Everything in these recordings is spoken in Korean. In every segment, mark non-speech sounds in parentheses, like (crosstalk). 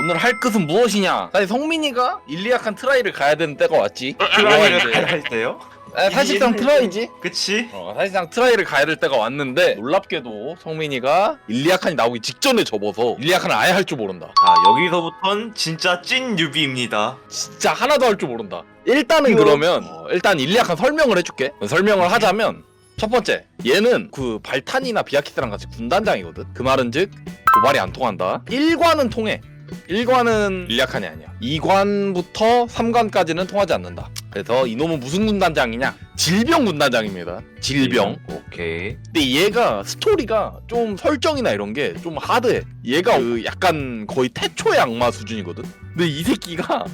오늘 할 것은 무엇이냐? 사실 성민이가 일리약한 트라이를 가야 되는 때가 왔지. 트라이를 이제- 할 때요? 아, 사실상 트라이지. 그치? 어, 사실상 트라이를 가야 될 때가 왔는데 놀랍게도 성민이가 일리약한이 나오기 직전에 접어서 일리약한을 아예 할 줄 모른다. 자 여기서부턴 진짜 찐 뉴비입니다 진짜 하나도 할 줄 모른다. 일단은 그러면 어, 일단 일리약한 설명을 해줄게. 설명을 하자면 첫 번째 얘는 그 발탄이나 비아키스랑 같이 군단장이거든. 그 말은즉 도발이 안 통한다. 1관은 통해. 1관은 일리약한이 아니야. 2관부터 3관까지는 통하지 않는다. 그래서 이놈은 무슨 군단장이냐? 질병 군단장입니다. 질병. 오케이 근데 얘가 스토리가 좀 설정이나 이런 게 좀 하드해. 얘가 그 약간 거의 태초의 악마 수준이거든. 근데 이 새끼가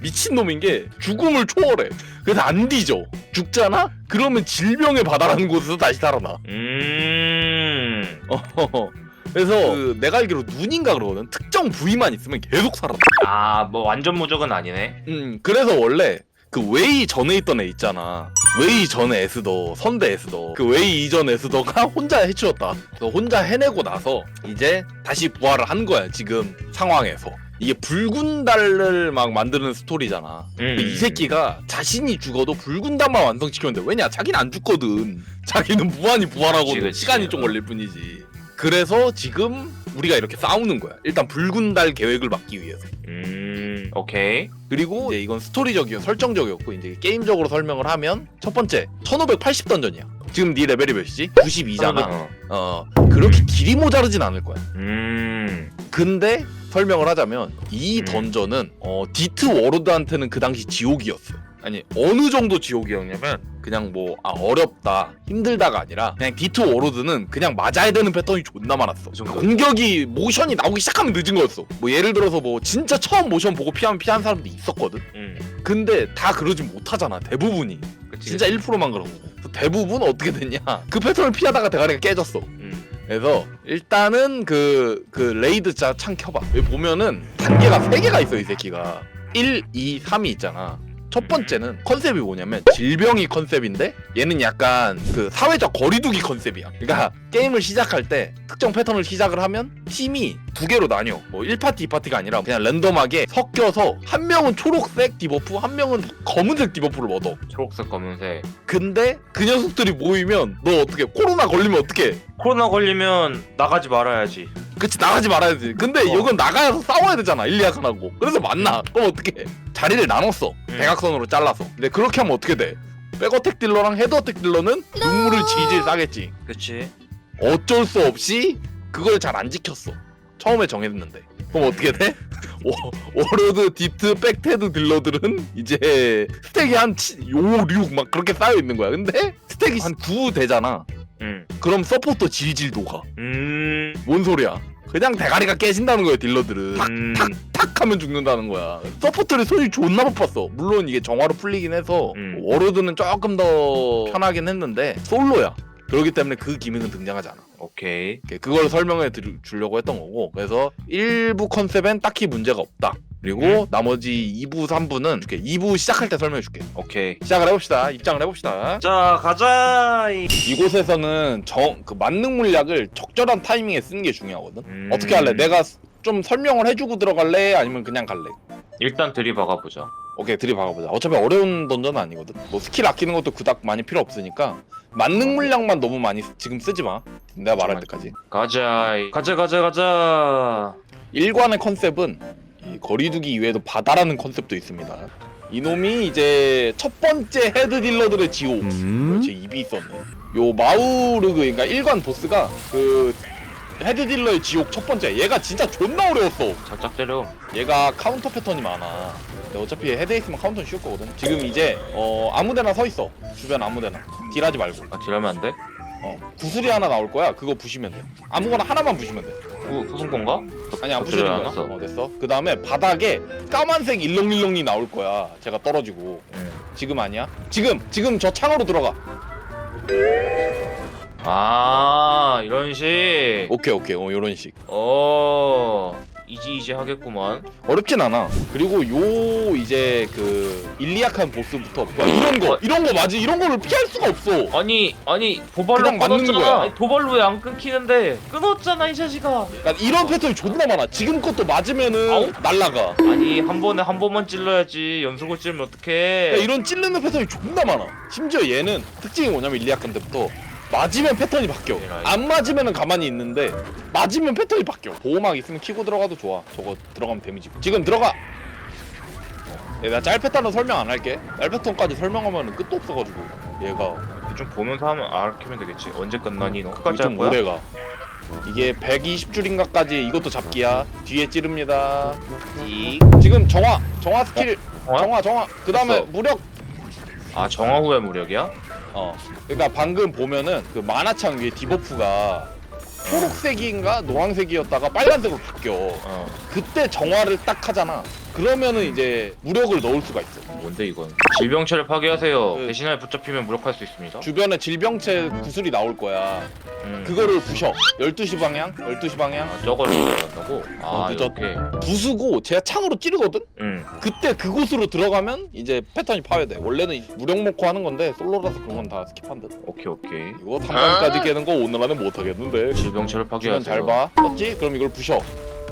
미친놈인 게 죽음을 초월해. 그래서 안 뒤져. 죽잖아? 그러면 질병의 바다라는 곳에서 다시 살아나. 음 어. 그래서 그 내가 알기로 눈인가 그러거든. 특정 부위만 있으면 계속 살아. 아, 뭐 완전 무적은 아니네. 음, 그래서 원래 그 웨이 전에 있던 애 있잖아. 웨이 전에 에스더, 선대 에스더. 그 웨이 이전 에스더가 (laughs) 혼자 해치웠다. 그래서 혼자 해내고 나서 이제 다시 부활을 한 거야, 지금 상황에서. 이게 붉은 달을 막 만드는 스토리잖아. 음. 근데 이 새끼가 자신이 죽어도 붉은 달만 완성시켰는데 왜냐? 자기는 안 죽거든. 자기는 무한히 부활하고 그치, 그치. 시간이 좀 걸릴 뿐이지. 그래서 지금 우리가 이렇게 싸우는 거야. 일단 붉은 달 계획을 막기 위해서. 음, 오케이. 그리고 이제 이건 스토리적이고 설정적이었고 이제 게임적으로 설명을 하면 첫 번째 1580 던전이야. 지금 네 레벨이 몇이지? 92잖아. 어. 어 그렇게 길이 모자르진 않을 거야. 음, 근데 설명을 하자면 이 음. 던전은 어, 디트 워로드한테는 그 당시 지옥이었어. 아니 어느 정도 지옥이었냐면 그냥 뭐 아, 어렵다 힘들다가 아니라 그냥 디트 워로드는 그냥 맞아야 되는 패턴이 존나 많았어. 그 정도. 공격이 모션이 나오기 시작하면 늦은 거였어. 뭐 예를 들어서 뭐 진짜 처음 모션 보고 피하면 피한 사람도 있었거든. 음, 근데 다 그러진 못하잖아 대부분이 그치. 진짜 1%만 그런 거 그래서 대부분 어떻게 됐냐 그 패턴을 피하다가 대가리가 깨졌어 음, 그래서 일단은 그, 그 레이드 자 창 켜봐 여기 보면은 단계가 3개가 있어 이 새끼가 1, 2, 3이 있잖아 첫 번째는 컨셉이 뭐냐면 질병이 컨셉인데 얘는 약간 그 사회적 거리두기 컨셉이야. 그러니까 게임을 시작할 때 특정 패턴을 시작을 하면 팀이 두 개로 나뉘어. 뭐 1파티, 2파티가 아니라 그냥 랜덤하게 섞여서 한 명은 초록색 디버프, 한 명은 검은색 디버프를 얻어. 초록색, 검은색. 근데 그 녀석들이 모이면 너 어떻게 코로나 걸리면 어떻게? 코로나 걸리면 나가지 말아야지. 그치 나가지 말아야지. 근데 어. 이건 나가서 싸워야 되잖아. 일리아칸하고. 그래서 만나. 그럼 어떻게? 자리를 나눴어. 음. 대각선으로 잘라서. 근데 그렇게 하면 어떻게 돼? 백어택 딜러랑 헤드어택 딜러는 눈물을 질질 싸겠지. 그치? 어쩔 수 없이 그걸 잘 안 지켰어. 처음에 정했는데. 그럼 어떻게 돼? (laughs) 워, 워로드, 디트, 백테드 딜러들은 이제 스택이 한 5, 6 막 그렇게 쌓여 있는 거야. 근데 스택이 한 9 되잖아. 음, 그럼 서포터 질질 녹아. 음, 뭔 소리야? 그냥 대가리가 깨진다는 거야 딜러들은. 탁, 음. 탁, 탁 하면 죽는다는 거야. 서포터를 손이 존나 바빴어. 물론 이게 정화로 풀리긴 해서 음. 워로드는 조금 더 편하긴 했는데 솔로야. 그렇기 때문에 그 기믹은 등장하지 않아. 오케이. 그걸 설명해 드리- 주려고 했던 거고 그래서 1부 컨셉엔 딱히 문제가 없다. 그리고 음. 나머지 2부, 3부는 이렇게 2부 시작할 때 설명해 줄게. 오케이. 시작을 해봅시다. 입장을 해봅시다. 자, 가자. 이- 이곳에서는 정, 그 만능 물약을 적절한 타이밍에 쓰는 게 중요하거든. 음. 어떻게 할래? 내가 좀 설명을 해주고 들어갈래? 아니면 그냥 갈래? 일단 들이박아 보자. 오케이 들이 박아보자. 어차피 어려운 던전은 아니거든. 뭐 스킬 아끼는 것도 그닥 많이 필요 없으니까 만능 물약만 너무 많이 쓰- 지금 쓰지 마. 내가 말할 때까지. 가자. 이- 가자, 가자, 가자. 1관의 컨셉은 이 거리두기 이외에도 바다라는 컨셉도 있습니다. 이놈이 이제 첫 번째 헤드 딜러들의 지옥. 제 입이 있었네. 요 마우르그 그러니까 1관 보스가 그 헤드 딜러의 지옥 첫 번째. 얘가 진짜 존나 어려웠어. 살짝 때려. 얘가 카운터 패턴이 많아. 근데 어차피 헤드에 있으면 카운터는 쉬울 거거든. 지금 이제 어 아무데나 서 있어. 주변 아무데나. 딜하지 말고. 아, 딜하면 안 돼? 어 구슬이 하나 나올 거야. 그거 부시면 돼. 아무거나 하나만 부시면 돼. 후, 후순 건가? 아니 안더 부시는 거야. 어 됐어. 그 다음에 바닥에 까만색 일렁일렁이 나올 거야. 제가 떨어지고. 응. 지금 아니야? 지금 지금 저 창으로 들어가. 아, 이런 식. 오케이 오케이. 어 요런 식. 어, 이지 이지 하겠구만. 어렵진 않아. 그리고 요 이제 그 일리약한 보스부터 막 이런 거 이런 거 맞지? 이런 거를 피할 수가 없어. 아니 아니 도발로 그냥 맞는 끊었잖아. 아니, 도발로 왜 안 끊기는데? 끊었잖아 이 자식아. 그러니까 이런 패턴이 존나 많아. 지금 것도 맞으면은. 날라가. 아니 한 번에 한 번만 찔러야지 연속으로 찌르면 어떡해? 그러니까 이런 찔르는 패턴이 존나 많아. 심지어 얘는 특징이 뭐냐면 일리약한 때부터 맞으면 패턴이 바뀌어. 에라이. 안 맞으면은 가만히 있는데 맞으면 패턴이 바뀌어. 보호막 있으면 키고 들어가도 좋아. 저거 들어가면 데미지. 지금 들어가. 예, 내가 짤 패턴은 설명 안 할게. 짤 패턴까지 설명하면 끝도 없어가지고 얘가 좀 보면서 하면 알아키면 되겠지. 언제 끝나니 너? 끝까지 좀할 거야? 오래가. 이게 120줄인가까지 이것도 잡기야. 뒤에 찌릅니다. 띡. 지금 정화, 정화 스킬, 정화? 정화, 정화. 그 다음에. 무력. 아 정화 후의 무력이야? 어. 그러니까 방금 보면은 그 만화창 위에 디버프가 초록색인가 노란색이었다가 빨간색으로 바뀌어. 어. 그때 정화를 딱 하잖아. 그러면은 이제 무력을 넣을 수가 있어. 뭔데 이건? 질병체를 파괴하세요. 그- 대신에 붙잡히면 무력할 수 있습니다. 주변에 질병체 구슬이 나올 거야. 음. 그거를 부셔. 12시 방향? 12시 방향? 아, 저걸 들어간다고? 아 어, 늦었- 이렇게. 부수고 제가 창으로 찌르거든? 응. 그때 그곳으로 들어가면 이제 패턴이 파괴돼. 원래는 무력 먹고 하는 건데 솔로라서 그런 건 다 스킵한 듯. 오케이 오케이. 이거 3강까지 깨는 거 오늘 안에 못 하겠는데. 질병체를 주변 파괴하세요. 잘 봐. 떴지? 그럼 이걸 부셔.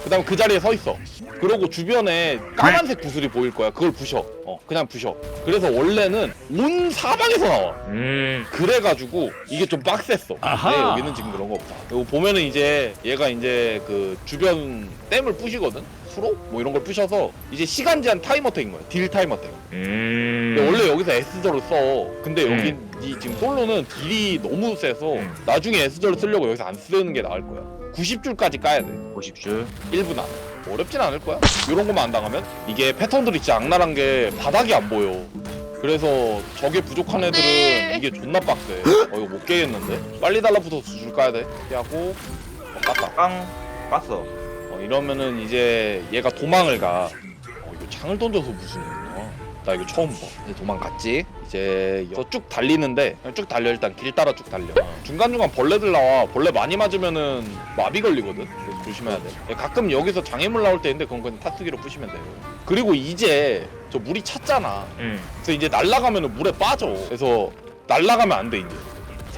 그다음 그 자리에 서 있어. 그리고 주변에 까만색 구슬이 보일 거야. 그걸 부셔. 어, 그냥 부셔. 그래서 원래는 온 사방에서 나와. 음. 그래가지고 이게 좀 빡셌어. 근데 여기는 지금 그런 거 없다. 그리고 보면은 이제 얘가 이제 그 주변 댐을 부시거든. 수로 뭐 이런 걸 부셔서 이제 시간 제한 타이머 택인 거야. 딜 타이머 택. 음. 근데 원래 여기서 S절을 써. 근데 여기 음. 이 지금 솔로는 딜이 너무 세서 음. 나중에 S절을 쓰려고 여기서 안 쓰는 게 나을 거야. 90줄까지 까야 돼. 50줄. 1분 안. 어렵진 않을 거야. 이런 것만 안 당하면 이게 패턴들이 진짜 악랄한 게 바닥이 안 보여. 그래서 저게 부족한 애들은 이게 존나 빡세. 어 이거 못 깨겠는데? 빨리 달라붙어서 줄 까야 돼. 피하고 어, 깠다. 깡. 깠어. 어, 이러면은 이제 얘가 도망을 가. 어 이거 창을 던져서 무슨 어, 나 이거 처음 봐. 이제 도망갔지. 이제 쭉 달리는데 쭉 달려 일단 길 따라 쭉 달려. 중간 중간 벌레들 나와. 벌레 많이 맞으면은 마비 걸리거든. 그래서 조심해야 돼. 가끔 여기서 장애물 나올 때 있는데 그건 그냥 타수기로 부시면 돼요. 그리고 이제 저 물이 찼잖아. 응. 그래서 이제 날아가면은 물에 빠져. 그래서 날아가면 안 돼 이제.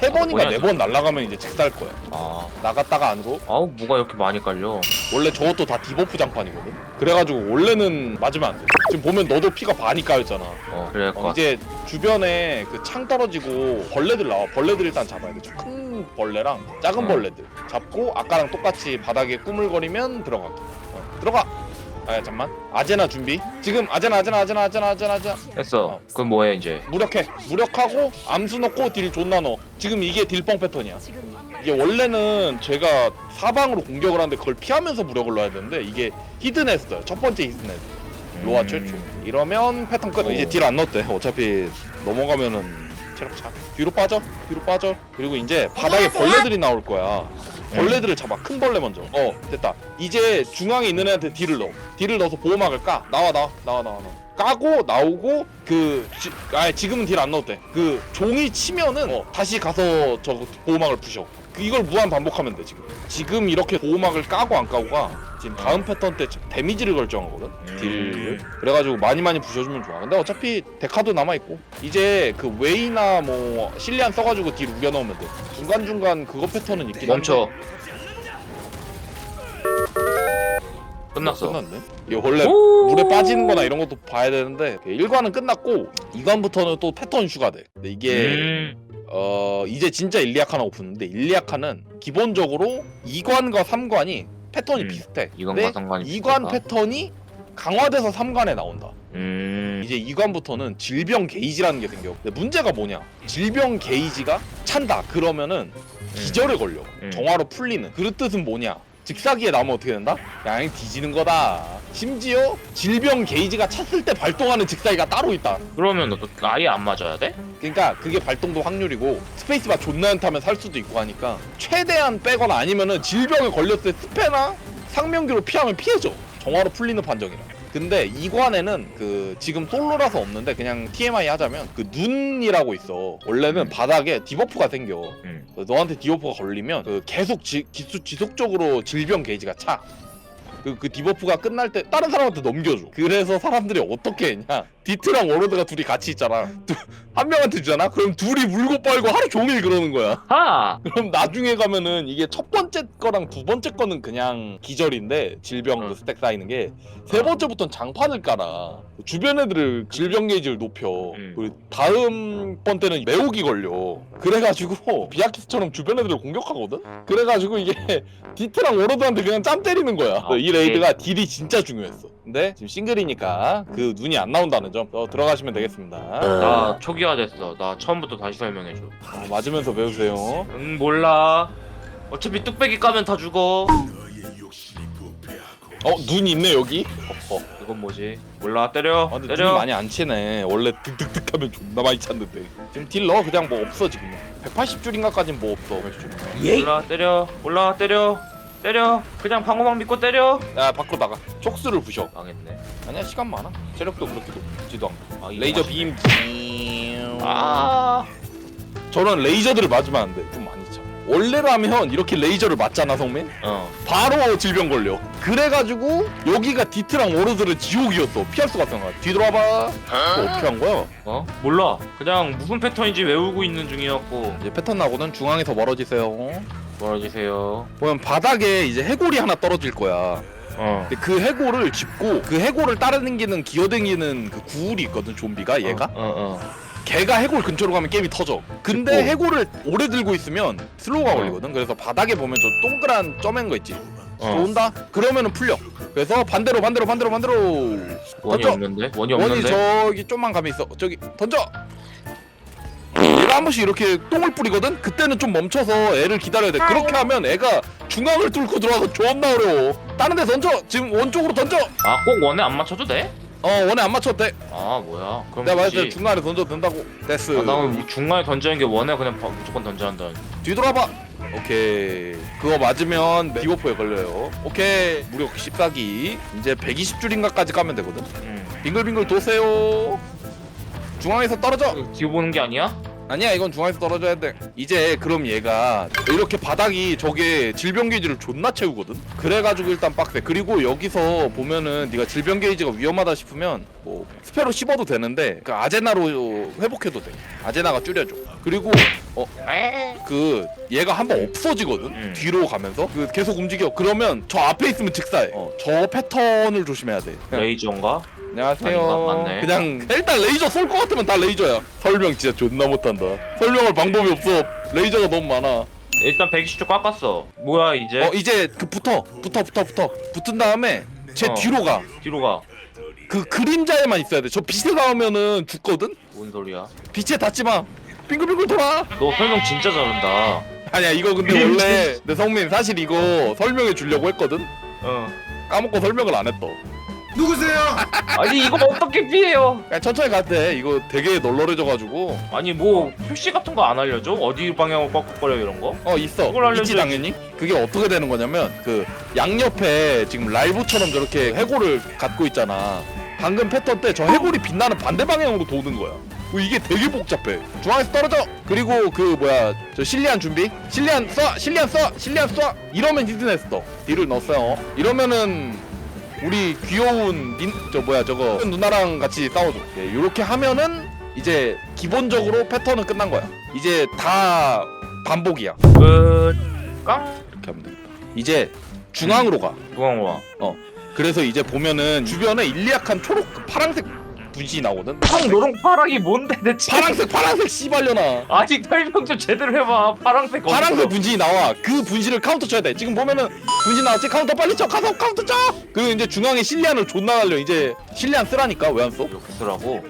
세 아, 번인가 네 번 날아가면 이제 직살 거야. 아. 나갔다가 안으로 아우 뭐가 이렇게 많이 깔려? 원래 저것도 다 디버프 장판이거든. 그래가지고 원래는 맞으면 안 돼. 지금 보면 너도 피가 반이 까였잖아. 어 그래 할 어, 것. 이제 주변에 그 창 떨어지고 벌레들 나와. 벌레들 일단 잡아야 돼. 저큰 벌레랑 작은 어. 벌레들 잡고 아까랑 똑같이 바닥에 꾸물거리면 들어가기. 어, 들어가. 아 잠만. 아제나 준비. 지금 아제나 아제나 아제나 아제나 아제나 아제나. 했어. 어. 그럼 뭐해 이제? 무력해. 무력하고 암수 넣고 딜 존나 넣어. 지금 이게 딜뻥 패턴이야. 이게 원래는 제가 사방으로 공격을 하는데 그걸 피하면서 무력을 넣어야 되는데 이게 히든했어요. 첫 번째 히든했어. 로아 음. 최초. 이러면 패턴 끝. 오. 이제 딜 안 넣었대. 어차피 넘어가면은 체력 차. 뒤로 빠져. 뒤로 빠져. 그리고 이제 바닥에 벌레들이 나올 거야. 벌레들을 잡아. 큰 벌레 먼저. 어, 됐다. 이제 중앙에 있는 애한테 딜을 넣어. 딜을 넣어서 보호막을 까. 나와 나와 나와 나와 나와. 까고 나오고 그 지, 아 지금은 딜 안 넣어도 돼. 그 종이 치면은 어, 다시 가서 저 보호막을 부셔. 그 이걸 무한 반복하면 돼 지금. 지금 이렇게 보호막을 까고 안 까고가 지금 다음 패턴 때 데미지를 결정하거든. 딜을. 그래가지고 많이 많이 부셔주면 좋아. 근데 어차피 데카도 남아 있고 이제 그 웨이나 뭐 실리안 써가지고 딜 우겨 넣으면 돼. 중간 중간 그거 패턴은 있긴 멈춰. 끝났어. 끝났네. 이게 원래 오! 물에 빠지는-거나 이런 것도 봐야 되는데 1관은 끝났고 2관부터는 또 패턴 추가돼. 근데 이게 음. 어 이제 진짜 일리아카나 오픈인데 일리아카는 기본적으로 2관과 3관이 패턴이 음, 비슷해. 이건과 근데 상관이 2관 비슷하다. 패턴이 강화돼서 3관에 나온다. 음. 이제 2관부터는 질병 게이지라는 게 생겨. 근데 문제가 뭐냐? 질병 게이지가 찬다. 그러면은 기절에 걸려. 음. 정화로 풀리는. 그 뜻은 뭐냐? 즉사기에 나오면 어떻게 된다? 양이 뒤지는 거다. 심지어 질병 게이지가 찼을 때 발동하는 즉사기가 따로 있다. 그러면 너 아예 안 맞아야 돼? 그러니까 그게 발동도 확률이고 스페이스바 존나 연타면 살 수도 있고 하니까 최대한 빼거나 아니면은 질병에 걸렸을 때 스페나 상명기로 피하면 피해져. 정화로 풀리는 판정이라. 근데 이관에는 그 지금 솔로라서 없는데 그냥 TMI 하자면 그 눈이라고 있어. 원래는 음. 바닥에 디버프가 생겨. 음. 그 너한테 디오퍼가 걸리면 그 계속 지, 기수, 지속적으로 질병 게이지가 차. 그, 그 디버프가 끝날 때 다른 사람한테 넘겨줘 그래서 사람들이 어떻게 했냐 디트랑 워로드가 둘이 같이 있잖아. 두- 한 명한테 주잖아? 그럼 둘이 물고 빨고 하루 종일 그러는 거야. 하! 그럼 나중에 가면은 이게 첫 번째 거랑 두 번째 거는 그냥 기절인데 질병 그 응. 스택 쌓이는 게 세 번째부터는 장판을 깔아. 주변 애들을 질병 게이지를 높여. 응. 그리고 다음 번 때는 매혹이 걸려. 그래가지고 (laughs) 비아키스처럼 주변 애들을 공격하거든? 그래가지고 이게 (laughs) 디트랑 워로드한테 그냥 짬 때리는 거야. 아, 이 레이드가 딜이 진짜 중요했어. 근데 지금 싱글이니까 그 눈이 안 나온다는 점 어, 들어가시면 되겠습니다 나 초기화 됐어. 나 처음부터 다시 설명해줘. 어, 맞으면서 배우세요 응 몰라. 어차피 뚝배기 까면 다 죽어. 어 눈 있네 여기 어, 어. 이건 뭐지? 몰라 때려. 아, 근데 눈이 때려. 많이 안 치네. 원래 득득득 하면 존나 많이 찼는데. 지금 딜 넣어 그냥 뭐 없어 지금. 180줄인가까진 뭐 없어. 180줄. 몰라 때려. 몰라 때려. 때려. 그냥 방어막 믿고 때려. 야 밖으로 나가. 촉수를 부셔. 망했네. 아니야 시간 많아. 체력도 그렇게 높 지도 않고. 아, 이거 레이저 맛있네. 빔. 아. 저런 레이저들을 맞으면 안 돼. 좀 많이 차. 원래라면 이렇게 레이저를 맞잖아 성민. 어. 바로 질병 걸려. 그래가지고 여기가 디트랑 워로드를 지옥이었어. 피할 수가 없던 거야. 뒤돌아봐. 그거 어떻게 한 거야? 어? 몰라. 그냥 무슨 패턴인지 외우고 있는 중이었고. 이제 패턴 나고는 중앙에서 멀어지세요. 멀어지세요. 보면 바닥에 이제 해골이 하나 떨어질 거야. 어. 근데 그 해골을 짚고 그 해골을 따라다니는 기어다니는 그 구울이 있거든 좀비가 얘가 어 어. 걔가 해골 근처로 가면 게임이 터져 근데 짚고. 해골을 오래 들고 있으면 슬로우가 어. 걸리거든 그래서 바닥에 보면 저 동그란 점인 거 있지 어. 들어온다? 그러면은 풀려 그래서 반대로 반대로 반대로 반대로 원이 던져. 없는데? 원이 원이 없는데? 저기 좀만 가면 있어 저기 던져 얘가 한 번씩 이렇게 똥을 뿌리거든? 그때는 좀 멈춰서 애를 기다려야 돼. 그렇게 하면 애가 중앙을 뚫고 들어와서 존나 어려워. 다른 데 던져! 지금 원 쪽으로 던져! 아, 꼭 원에 안 맞춰도 돼? 어 원에 안 맞춰도 돼. 아, 뭐야. 그럼 내가 뭐지? 말했잖아 중간에 던져도 된다고. 됐어. 아, 나는 중간에 던지는 게 원에 그냥 바- 무조건 던져야 한다. 뒤돌아봐. 오케이. 그거 맞으면 디버프에 걸려요. 오케이. 무력 14기. 이제 120줄인가까지 까면 되거든? 응. 빙글빙글 도세요. 중앙에서 떨어져. 뒤로 보는 게 아니야? 아니야 이건 중앙에서 떨어져야 돼. 이제 그럼 얘가 이렇게 바닥이 저게 질병 게이지를 존나 채우거든? 그래가지고 일단 빡세. 그리고 여기서 보면은 네가 질병 게이지가 위험하다 싶으면 뭐 스페로 씹어도 되는데 그 아제나로 회복해도 돼. 아제나가 줄여줘. 그리고 어 에? 그 얘가 한 번 없어지거든? 음. 뒤로 가면서? 그 계속 움직여. 그러면 저 앞에 있으면 즉사해. 어, 저 패턴을 조심해야 돼. 레이저인가? 안녕하세요 아닌가? 맞네. 그냥 일단 레이저 쏠 것 같으면 다 레이저야 설명 진짜 존나 못한다 설명할 방법이 없어 레이저가 너무 많아 일단 120초 깎았어. 뭐야 이제? 어 이제 그 붙어 붙어 붙어 붙어 붙은 다음에 제 어. 뒤로 가 뒤로 가. 그 그림자에만 있어야 돼 저 빛에 닿으면은 죽거든 뭔 소리야? 빛에 닿지 마 빙글빙글 돌아 너 설명 진짜 잘한다. 아니야 이거 근데 원래 내 성민 사실 이거 설명해 주려고 했거든 어. 까먹고 설명을 안 했어 (laughs) 아니 이거 어떻게 피해요? 그냥 천천히 돼 이거 되게 널널해져가지고. 아니 뭐 표시 같은 거 안 알려줘? 어디 방향으로 꽉꽉거려 이런 거? 어 있어. 그걸 알려줘야지. 있지 당연히 그게 어떻게 되는 거냐면 그 양옆에 지금 라이브처럼 저렇게 해골을 갖고 있잖아. 방금 패턴 때 저 해골이 빛나는 반대 방향으로 도는 거야. 어, 이게 되게 복잡해. 중앙에서 떨어져! 그리고 그 뭐야 저 실리안 준비? 실리안 쏴! 실리안 쏴! 실리안 쏴! 이러면 떠 딜을 넣었어요. 이러면은 우리 귀여운 닌, 저 뭐야 저거 누나랑 같이 싸워줘 예, 이렇게 하면은 이제 기본적으로 패턴은 끝난 거야 이제 다 반복이야 끝. 깡. 이렇게 하면 되겠다 이제 중앙으로 가 중앙으로 와. 그래서 이제 보면은 주변에 일리약한 초록 그 파란색 분신이 나오거든 팡 노랑 파랑이 뭔데 대체? 파란색 파란색 씨발려나 아직 설명 좀 제대로 해봐. 파랑색 어디서? 파란색 분신이 나와 그 분신을 카운터 쳐야 돼 지금 보면은 분신 나왔지 카운터 빨리 쳐 가서 카운터 쳐 그리고 이제 중앙에 실리안을 존나 날려 이제 실리안 쓰라니까 왜 안 써? 이렇게 쓰라고.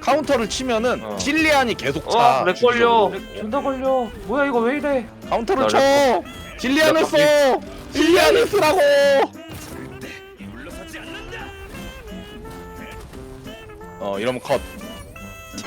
카운터를 치면은 어. 실리안이 계속 차 어, 렉 걸려. 렉 존나 걸려. 뭐야 이거 왜 이래? 카운터를 나 쳐 실리안을 나써 실리안을 쓰라고 어 이러면 컷.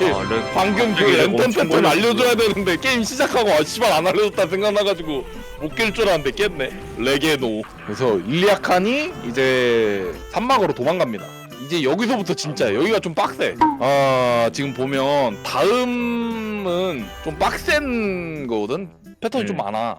아, 렉. 방금 그 갑자기 렉 랜턴 엄청 패턴 걸렸어. 알려줘야 되는데 게임 시작하고 아 씨발 안 알려줬다 생각나가지고 못 깰 줄 알았는데 깼네. 레게노. 그래서 일리아칸이 이제 산막으로 도망갑니다. 이제 여기서부터 진짜 여기가 좀 빡세. 아 지금 보면 다음은 좀 빡센 거거든? 패턴이 좀 음. 많아